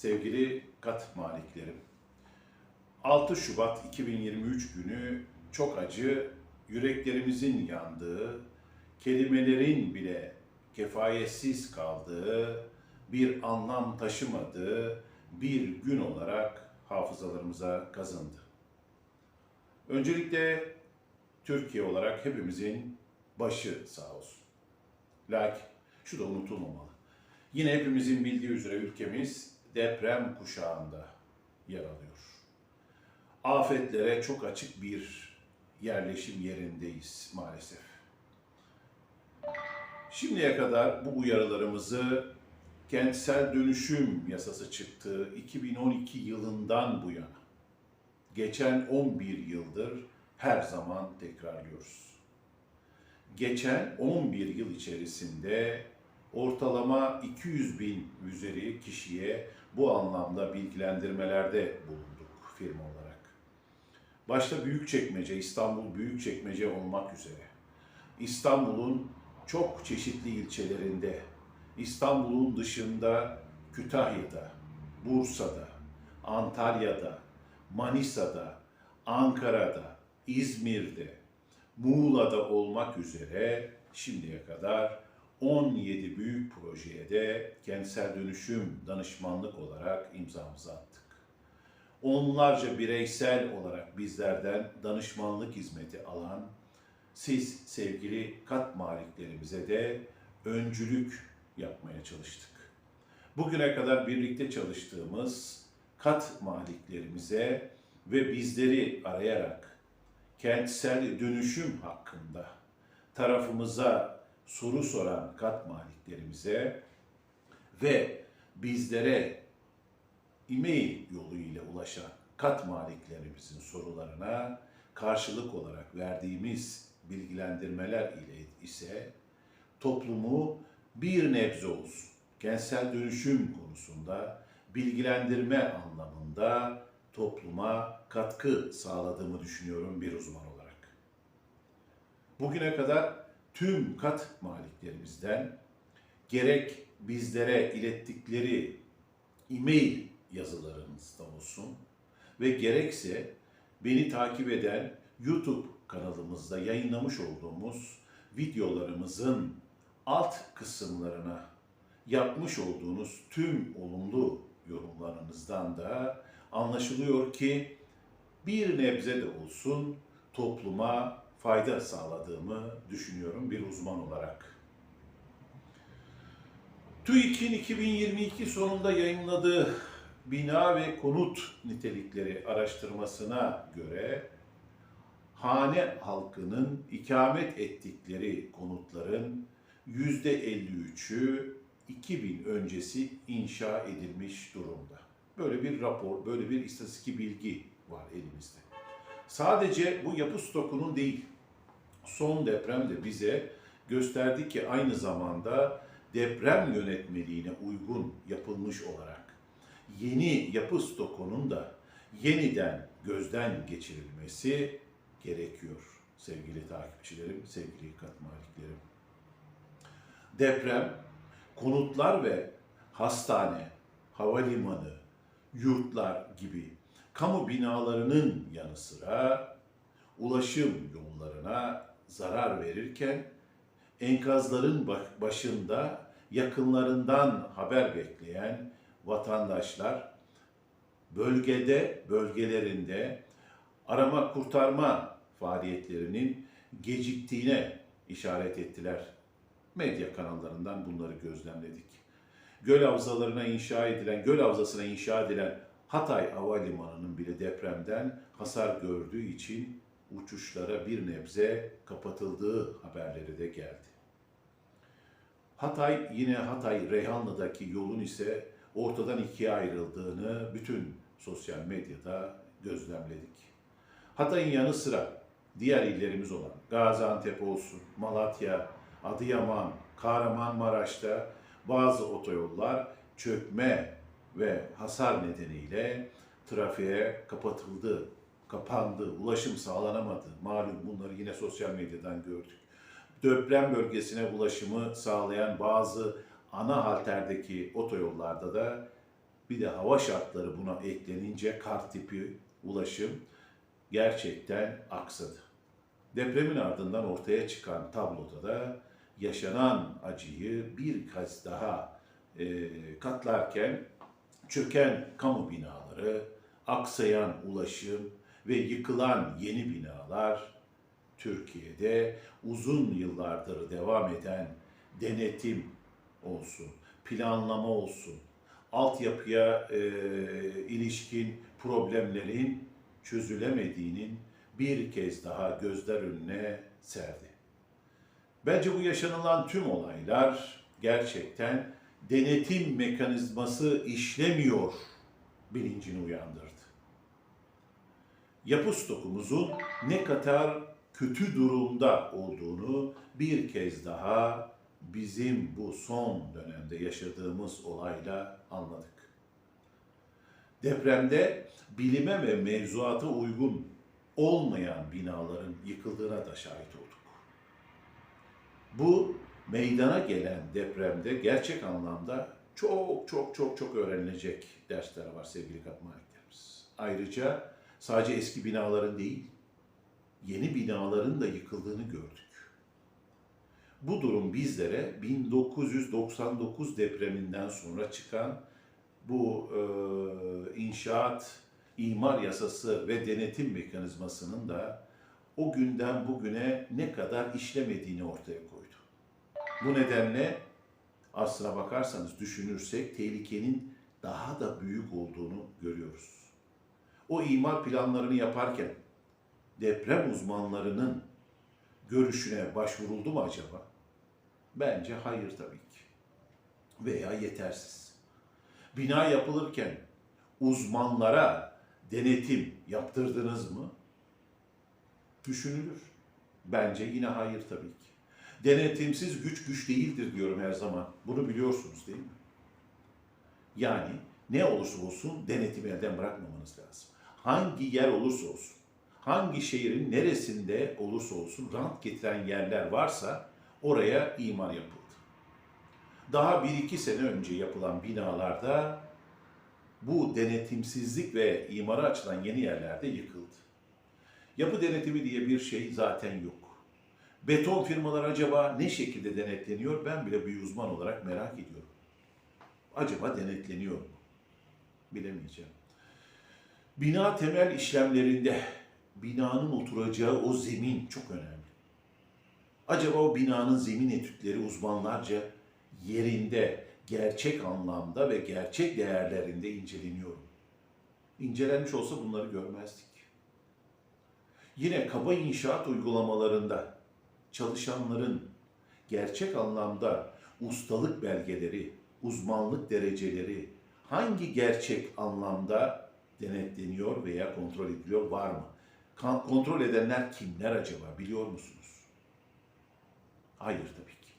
Sevgili kat maliklerim, 6 Şubat 2023 günü çok acı, yüreklerimizin yandığı, kelimelerin bile kefayetsiz kaldığı, bir anlam taşımadığı bir gün olarak hafızalarımıza kazındı. Öncelikle Türkiye olarak hepimizin başı sağ olsun. Lakin şu da unutulmamalı. Yine hepimizin bildiği üzere ülkemiz deprem kuşağında yer alıyor. Afetlere çok açık bir yerleşim yerindeyiz maalesef. Şimdiye kadar bu uyarılarımızı kentsel dönüşüm yasası çıktığı 2012 yılından bu yana geçen 11 yıldır her zaman tekrarlıyoruz. Geçen 11 yıl içerisinde ortalama 200 bin üzeri kişiye bu anlamda bilgilendirmelerde bulunduk firma olarak. Başta Büyükçekmece, İstanbul Büyükçekmece olmak üzere İstanbul'un çok çeşitli ilçelerinde, İstanbul'un dışında Kütahya'da, Bursa'da, Antalya'da, Manisa'da, Ankara'da, İzmir'de, Muğla'da olmak üzere şimdiye kadar 17 büyük projeye de kentsel dönüşüm danışmanlık olarak imzamızı attık. Onlarca bireysel olarak bizlerden danışmanlık hizmeti alan siz sevgili kat maliklerimize de öncülük yapmaya çalıştık. Bugüne kadar birlikte çalıştığımız kat maliklerimize ve bizleri arayarak kentsel dönüşüm hakkında tarafımıza soru soran kat maliklerimize ve bizlere e-mail yoluyla ulaşan kat maliklerimizin sorularına karşılık olarak verdiğimiz bilgilendirmeler ile ise toplumu bir nebze olsun kentsel dönüşüm konusunda bilgilendirme anlamında topluma katkı sağladığımı düşünüyorum bir uzman olarak. Bugüne kadar tüm kat maliklerimizden gerek bizlere ilettikleri e-mail yazılarınızda olsun ve gerekse beni takip eden YouTube kanalımızda yayınlamış olduğumuz videolarımızın alt kısımlarına yapmış olduğunuz tüm olumlu yorumlarınızdan da anlaşılıyor ki bir nebze de olsun topluma fayda sağladığımı düşünüyorum bir uzman olarak. TÜİK'in 2022 sonunda yayınladığı bina ve konut nitelikleri araştırmasına göre hane halkının ikamet ettikleri konutların %53'ü 2000 öncesi inşa edilmiş durumda. Böyle bir rapor, böyle bir istatistik bilgi var elimizde. Sadece bu yapı stokunun değil, son deprem de bize gösterdi ki aynı zamanda deprem yönetmeliğine uygun yapılmış olarak yeni yapı stokunun da yeniden gözden geçirilmesi gerekiyor sevgili takipçilerim, sevgili kat maliklerim. Deprem, konutlar ve hastane, havalimanı, yurtlar gibi kamu binalarının yanı sıra ulaşım yollarına zarar verirken enkazların başında yakınlarından haber bekleyen vatandaşlar bölgede, bölgelerinde arama kurtarma faaliyetlerinin geciktiğine işaret ettiler. Medya kanallarından bunları gözlemledik. Göl havzalarına inşa edilen, göl havzasına inşa edilen Hatay Havalimanı'nın bile depremden hasar gördüğü için uçuşlara bir nebze kapatıldığı haberleri de geldi. Hatay yine Hatay Reyhanlı'daki yolun ise ortadan ikiye ayrıldığını bütün sosyal medyada gözlemledik. Hatay'ın yanı sıra diğer illerimiz olan Gaziantep olsun, Malatya, Adıyaman, Kahramanmaraş'ta bazı otoyollar çökme ve hasar nedeniyle trafiğe kapatıldı, kapandı, ulaşım sağlanamadı. Malum bunları yine sosyal medyadan gördük. Deprem bölgesine ulaşımı sağlayan bazı ana halterdeki otoyollarda da bir de hava şartları buna eklenince kar tipi ulaşım gerçekten aksadı. Depremin ardından ortaya çıkan tabloda da yaşanan acıyı bir kez daha e, katlarken çöken kamu binaları, aksayan ulaşım ve yıkılan yeni binalar Türkiye'de uzun yıllardır devam eden denetim olsun, planlama olsun, altyapıya e, ilişkin problemlerin çözülemediğinin bir kez daha gözler önüne serdi. Bence bu yaşanılan tüm olaylar gerçekten denetim mekanizması işlemiyor bilincini uyandırdı. Yapı stokumuzun ne kadar kötü durumda olduğunu bir kez daha bizim bu son dönemde yaşadığımız olayla anladık. Depremde bilime ve mevzuata uygun olmayan binaların yıkıldığına da şahit olduk. Bu meydana gelen depremde gerçek anlamda çok çok çok çok öğrenilecek dersler var sevgili katmaneklerimiz. Ayrıca sadece eski binaların değil, yeni binaların da yıkıldığını gördük. Bu durum bizlere 1999 depreminden sonra çıkan bu e, inşaat, imar yasası ve denetim mekanizmasının da o günden bugüne ne kadar işlemediğini ortaya koydu. Bu nedenle aslına bakarsanız düşünürsek tehlikenin daha da büyük olduğunu görüyoruz. O imar planlarını yaparken deprem uzmanlarının görüşüne başvuruldu mu acaba? Bence hayır tabii ki. Veya yetersiz. Bina yapılırken uzmanlara denetim yaptırdınız mı? Düşünülür. Bence yine hayır tabii ki. Denetimsiz güç güç değildir diyorum her zaman. Bunu biliyorsunuz değil mi? Yani ne olursa olsun denetimi elden bırakmamanız lazım. Hangi yer olursa olsun, hangi şehrin neresinde olursa olsun rant getiren yerler varsa oraya imar yapıldı. Daha bir iki sene önce yapılan binalarda bu denetimsizlik ve imara açılan yeni yerlerde yıkıldı. Yapı denetimi diye bir şey zaten yok. Beton firmalar acaba ne şekilde denetleniyor? Ben bile bir uzman olarak merak ediyorum. Acaba denetleniyor mu? Bilemeyeceğim. Bina temel işlemlerinde binanın oturacağı o zemin çok önemli. Acaba o binanın zemin etütleri uzmanlarca yerinde, gerçek anlamda ve gerçek değerlerinde inceleniyor mu? İncelenmiş olsa bunları görmezdik. Yine kaba inşaat uygulamalarında çalışanların gerçek anlamda ustalık belgeleri, uzmanlık dereceleri hangi gerçek anlamda denetleniyor veya kontrol ediliyor var mı? Kontrol edenler kimler acaba biliyor musunuz? Hayır tabii ki.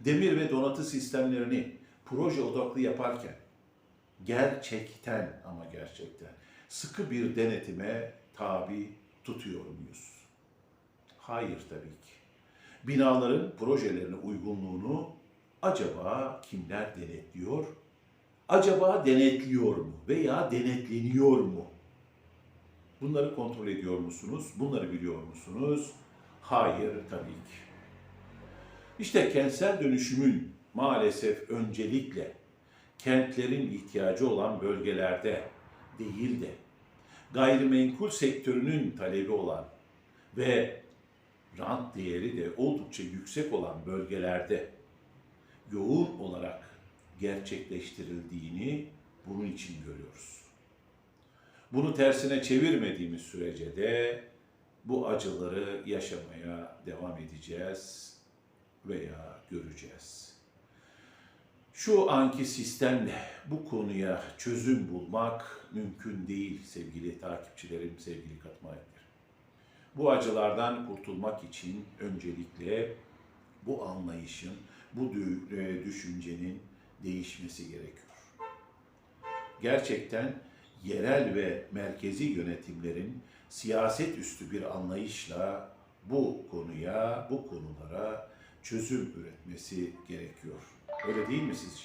Demir ve donatı sistemlerini proje odaklı yaparken gerçekten ama gerçekten sıkı bir denetime tabi tutuyor muyuz? Hayır tabii ki. Binaların projelerine uygunluğunu acaba kimler denetliyor? Acaba denetliyor mu veya denetleniyor mu? Bunları kontrol ediyor musunuz? Bunları biliyor musunuz? Hayır tabii ki. İşte kentsel dönüşümün maalesef öncelikle kentlerin ihtiyacı olan bölgelerde değil de gayrimenkul sektörünün talebi olan ve rant değeri de oldukça yüksek olan bölgelerde yoğun olarak gerçekleştirildiğini bunun için görüyoruz. Bunu tersine çevirmediğimiz sürece de bu acıları yaşamaya devam edeceğiz veya göreceğiz. Şu anki sistemle bu konuya çözüm bulmak mümkün değil sevgili takipçilerim, sevgili katmaylar. Bu acılardan kurtulmak için öncelikle bu anlayışın, bu e, düşüncenin değişmesi gerekiyor. Gerçekten yerel ve merkezi yönetimlerin siyaset üstü bir anlayışla bu konuya, bu konulara çözüm üretmesi gerekiyor. Öyle değil mi sizce?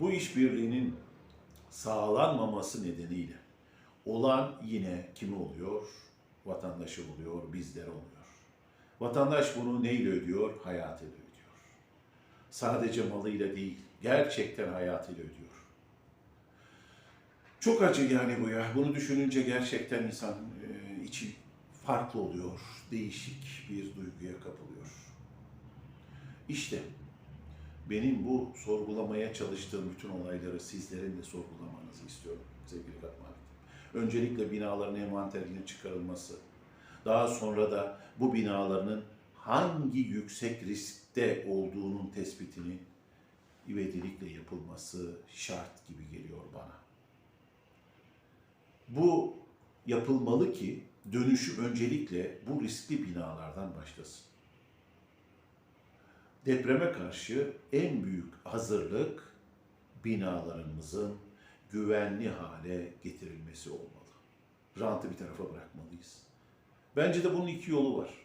Bu işbirliğinin sağlanmaması nedeniyle olan yine kimi oluyor? Vatandaşı oluyor, bizler oluyor. Vatandaş bunu neyle ödüyor? Hayatıyla ödüyor. Sadece malıyla değil, gerçekten hayatıyla ödüyor. Çok acı yani bu ya. Bunu düşününce gerçekten insan e, içi farklı oluyor. Değişik bir duyguya kapılıyor. İşte benim bu sorgulamaya çalıştığım bütün olayları sizlerin de sorgulamanızı istiyorum sevgili Fatma Hanım. Öncelikle binaların envanterinin çıkarılması, daha sonra da bu binaların hangi yüksek riskte olduğunun tespitini ivedilikle yapılması şart gibi geliyor bana. Bu yapılmalı ki dönüşüm öncelikle bu riskli binalardan başlasın. Depreme karşı en büyük hazırlık binalarımızın güvenli hale getirilmesi olmalı. Rantı bir tarafa bırakmalıyız. Bence de bunun iki yolu var.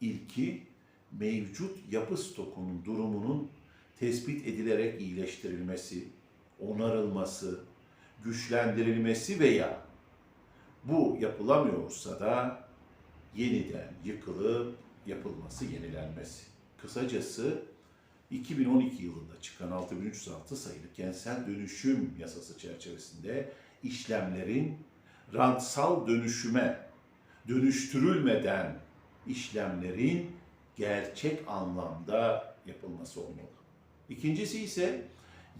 İlki mevcut yapı stokunun durumunun tespit edilerek iyileştirilmesi, onarılması, güçlendirilmesi veya bu yapılamıyorsa da yeniden yıkılıp yapılması, yenilenmesi. Kısacası 2012 yılında çıkan 6306 sayılı kentsel dönüşüm yasası çerçevesinde işlemlerin rantsal dönüşüme dönüştürülmeden işlemlerin gerçek anlamda yapılması olmalı. İkincisi ise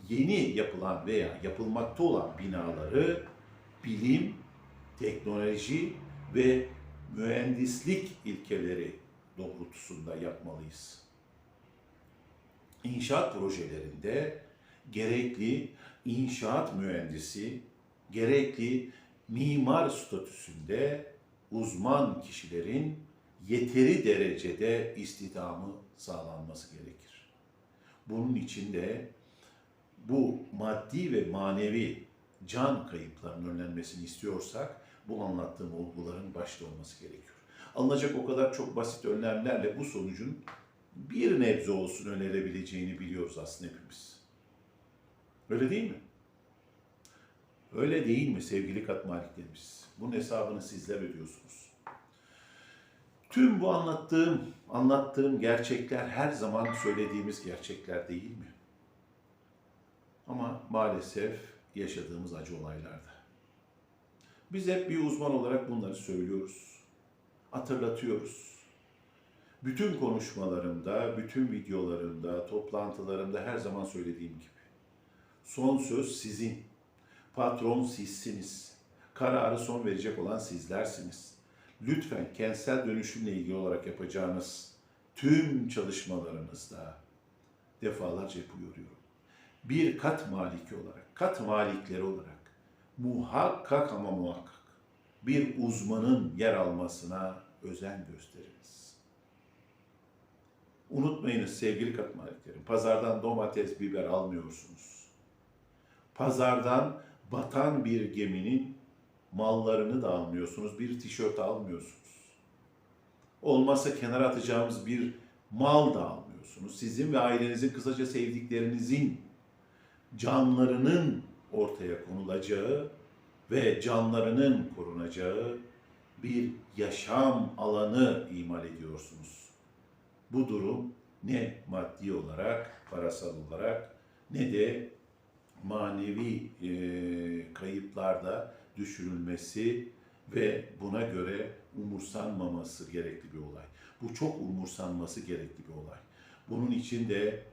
yeni yapılan veya yapılmakta olan binaları bilim, teknoloji ve mühendislik ilkeleri doğrultusunda yapmalıyız. İnşaat projelerinde gerekli inşaat mühendisi, gerekli mimar statüsünde uzman kişilerin yeteri derecede istihdamı sağlanması gerekir. Bunun için de bu maddi ve manevi can kayıplarının önlenmesini istiyorsak bu anlattığım olguların başta olması gerekiyor. Alınacak o kadar çok basit önlemlerle bu sonucun bir nebze olsun önerebileceğini biliyoruz aslında hepimiz. Öyle değil mi? Öyle değil mi sevgili katmaliklerimiz? Bunun hesabını sizler ödüyorsunuz. Tüm bu anlattığım, anlattığım gerçekler her zaman söylediğimiz gerçekler değil mi? Ama maalesef yaşadığımız acı olaylarda. Biz hep bir uzman olarak bunları söylüyoruz. Hatırlatıyoruz. Bütün konuşmalarımda, bütün videolarımda, toplantılarımda her zaman söylediğim gibi. Son söz sizin. Patron sizsiniz. Kararı son verecek olan sizlersiniz. Lütfen kentsel dönüşümle ilgili olarak yapacağınız tüm çalışmalarınızda defalarca uyarıyorum. Bir kat maliki olarak, kat malikleri olarak muhakkak ama muhakkak bir uzmanın yer almasına özen gösteriniz. Unutmayınız sevgili kat maliklerim, pazardan domates, biber almıyorsunuz. Pazardan batan bir geminin mallarını da almıyorsunuz, bir tişört almıyorsunuz. Olmazsa kenara atacağımız bir mal da almıyorsunuz. Sizin ve ailenizin kısaca sevdiklerinizin canlarının ortaya konulacağı ve canlarının korunacağı bir yaşam alanı imal ediyorsunuz. Bu durum ne maddi olarak, parasal olarak ne de manevi e, kayıplarda düşürülmesi ve buna göre umursanmaması gerekli bir olay. Bu çok umursanması gerekli bir olay. Bunun için de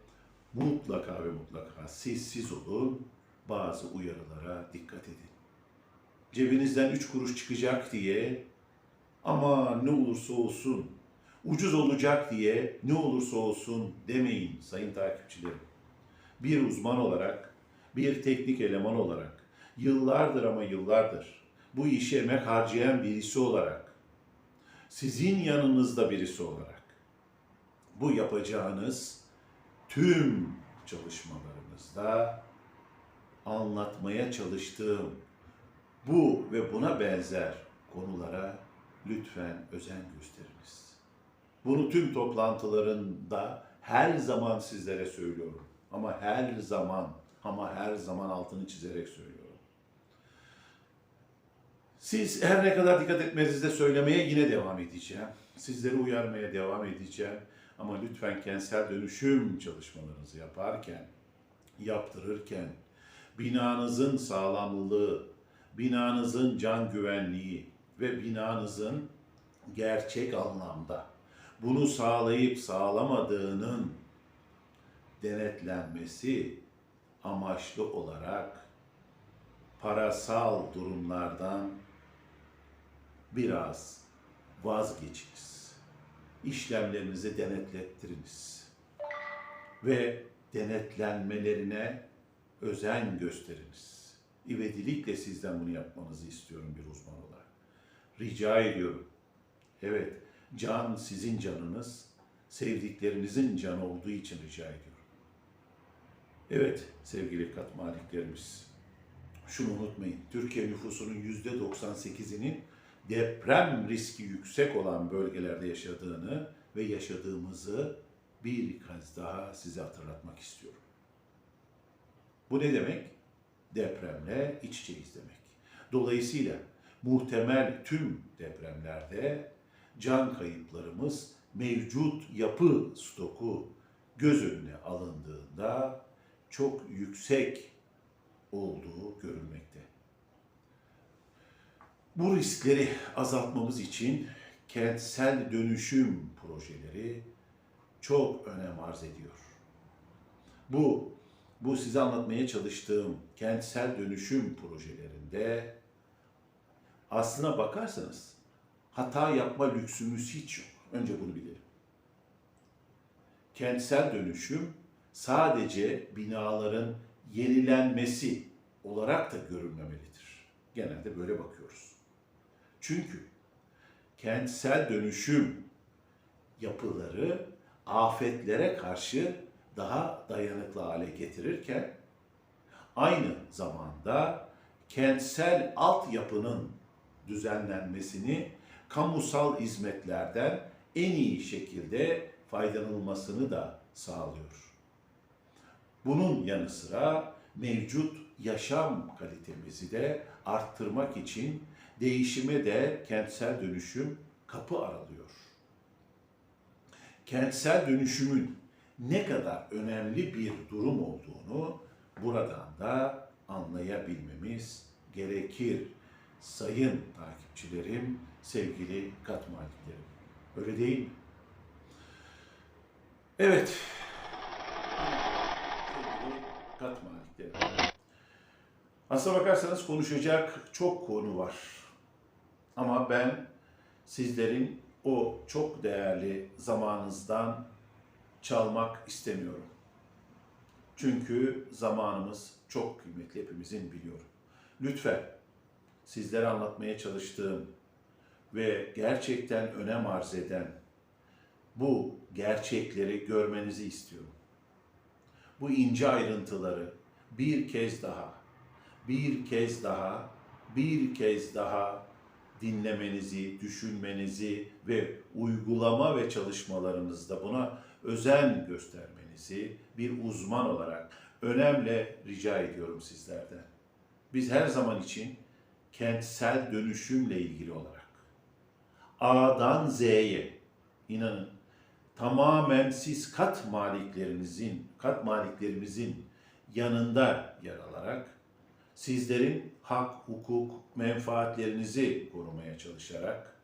mutlaka ve mutlaka siz siz olun, bazı uyarılara dikkat edin. Cebinizden üç kuruş çıkacak diye ama ne olursa olsun, ucuz olacak diye ne olursa olsun demeyin sayın takipçilerim. Bir uzman olarak, bir teknik eleman olarak, yıllardır ama yıllardır bu işe emek harcayan birisi olarak, sizin yanınızda birisi olarak, bu yapacağınız tüm çalışmalarınızda anlatmaya çalıştığım bu ve buna benzer konulara lütfen özen gösteriniz. Bunu tüm toplantılarında her zaman sizlere söylüyorum. Ama her zaman Ama her zaman altını çizerek söylüyorum. Siz her ne kadar dikkat etmenizde söylemeye yine devam edeceğim. Sizleri uyarmaya devam edeceğim. Ama lütfen kentsel dönüşüm çalışmalarınızı yaparken, yaptırırken, binanızın sağlamlığı, binanızın can güvenliği ve binanızın gerçek anlamda bunu sağlayıp sağlamadığının denetlenmesi amaçlı olarak parasal durumlardan biraz vazgeçiniz. İşlemlerinizi denetlettiriniz. Ve denetlenmelerine özen gösteriniz. İvedilikle sizden bunu yapmanızı istiyorum bir uzman olarak. Rica ediyorum. Evet, can sizin canınız, sevdiklerinizin canı olduğu için rica ediyorum. Evet sevgili kat maliklerimiz, şunu unutmayın. Türkiye nüfusunun yüzde 98'inin deprem riski yüksek olan bölgelerde yaşadığını ve yaşadığımızı bir kez daha size hatırlatmak istiyorum. Bu ne demek? Depremle iç içeyiz demek. Dolayısıyla muhtemel tüm depremlerde can kayıplarımız mevcut yapı stoku göz önüne alındığında çok yüksek olduğu görülmekte. Bu riskleri azaltmamız için kentsel dönüşüm projeleri çok önem arz ediyor. Bu bu size anlatmaya çalıştığım kentsel dönüşüm projelerinde aslına bakarsanız hata yapma lüksümüz hiç yok. Önce bunu bilelim. Kentsel dönüşüm sadece binaların yenilenmesi olarak da görülmemelidir. Genelde böyle bakıyoruz. Çünkü kentsel dönüşüm yapıları afetlere karşı daha dayanıklı hale getirirken aynı zamanda kentsel altyapının düzenlenmesini kamusal hizmetlerden en iyi şekilde faydalanılmasını da sağlıyor. Bunun yanı sıra mevcut yaşam kalitemizi de arttırmak için değişime de kentsel dönüşüm kapı aralıyor. Kentsel dönüşümün ne kadar önemli bir durum olduğunu buradan da anlayabilmemiz gerekir. Sayın takipçilerim, sevgili kat maliklerim. Öyle değil mi? Evet. Sevgili kat maliklerim. Aslına bakarsanız konuşacak çok konu var. Ama ben sizlerin o çok değerli zamanınızdan çalmak istemiyorum. Çünkü zamanımız çok kıymetli hepimizin biliyorum. Lütfen sizlere anlatmaya çalıştığım ve gerçekten önem arz eden bu gerçekleri görmenizi istiyorum. Bu ince ayrıntıları bir kez daha, bir kez daha, bir kez daha dinlemenizi, düşünmenizi ve uygulama ve çalışmalarınızda buna özen göstermenizi bir uzman olarak önemle rica ediyorum sizlerden. Biz her zaman için kentsel dönüşümle ilgili olarak A'dan Z'ye inanın tamamen siz kat maliklerinizin, kat maliklerimizin yanında yer alarak sizlerin hak, hukuk, menfaatlerinizi korumaya çalışarak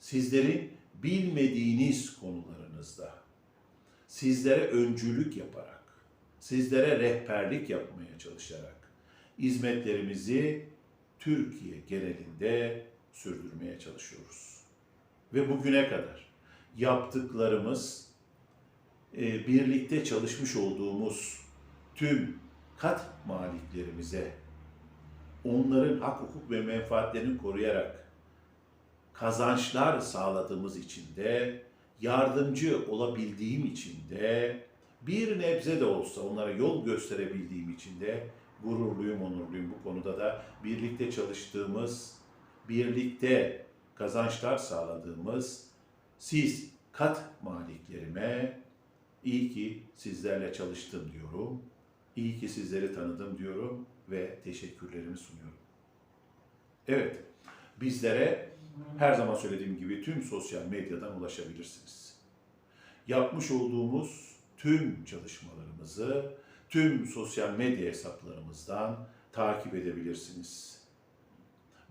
sizlerin bilmediğiniz konularınızda sizlere öncülük yaparak, sizlere rehberlik yapmaya çalışarak hizmetlerimizi Türkiye genelinde sürdürmeye çalışıyoruz. Ve bugüne kadar yaptıklarımız, e, birlikte çalışmış olduğumuz tüm kat maliklerimize, onların hak, hukuk ve menfaatlerini koruyarak kazançlar sağladığımız için de, yardımcı olabildiğim için de, bir nebze de olsa onlara yol gösterebildiğim için de gururluyum, onurluyum. Bu konuda da birlikte çalıştığımız, birlikte kazançlar sağladığımız siz kat maliklerime iyi ki sizlerle çalıştım diyorum. İyi ki sizleri tanıdım diyorum ve teşekkürlerimi sunuyorum. Evet, bizlere her zaman söylediğim gibi tüm sosyal medyadan ulaşabilirsiniz. Yapmış olduğumuz tüm çalışmalarımızı tüm sosyal medya hesaplarımızdan takip edebilirsiniz.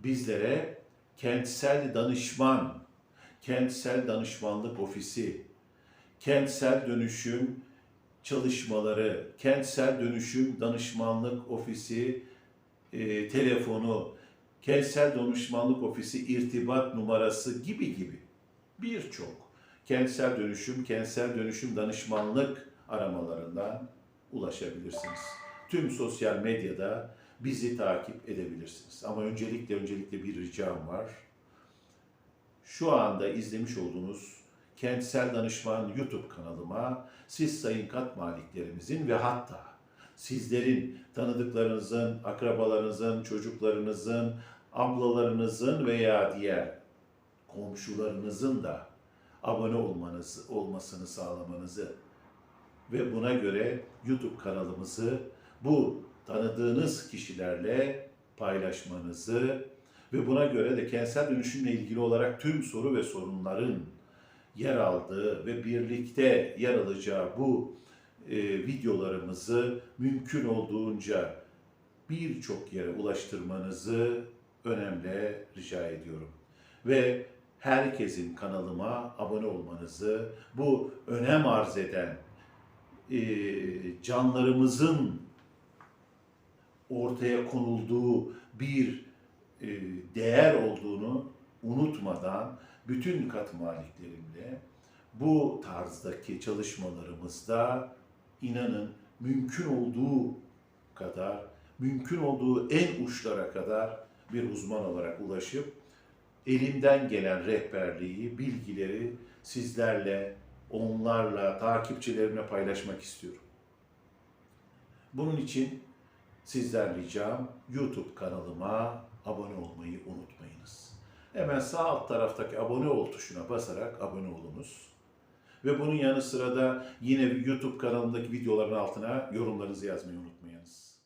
Bizlere kentsel danışman, kentsel danışmanlık ofisi, kentsel dönüşüm çalışmaları, kentsel dönüşüm danışmanlık ofisi e, telefonu, kentsel danışmanlık ofisi irtibat numarası gibi gibi birçok kentsel dönüşüm, kentsel dönüşüm danışmanlık aramalarından ulaşabilirsiniz. Tüm sosyal medyada bizi takip edebilirsiniz. Ama öncelikle öncelikle bir ricam var. Şu anda izlemiş olduğunuz Kentsel Danışman YouTube kanalıma siz sayın kat maliklerimizin ve hatta sizlerin, tanıdıklarınızın, akrabalarınızın, çocuklarınızın, ablalarınızın veya diğer komşularınızın da abone olmanız, olmasını sağlamanızı ve buna göre YouTube kanalımızı bu tanıdığınız kişilerle paylaşmanızı ve buna göre de kentsel dönüşümle ilgili olarak tüm soru ve sorunların yer aldığı ve birlikte yer alacağı bu e, videolarımızı mümkün olduğunca birçok yere ulaştırmanızı önemli rica ediyorum. Ve herkesin kanalıma abone olmanızı, bu önem arz eden e, canlarımızın ortaya konulduğu bir e, değer olduğunu unutmadan bütün kat maliklerimle bu tarzdaki çalışmalarımızda inanın mümkün olduğu kadar, mümkün olduğu en uçlara kadar bir uzman olarak ulaşıp elimden gelen rehberliği, bilgileri sizlerle, onlarla, takipçilerimle paylaşmak istiyorum. Bunun için sizden ricam YouTube kanalıma abone olmayı unutmayınız. Hemen sağ alt taraftaki abone ol tuşuna basarak abone olunuz. Ve bunun yanı sıra da yine YouTube kanalındaki videoların altına yorumlarınızı yazmayı unutmayınız.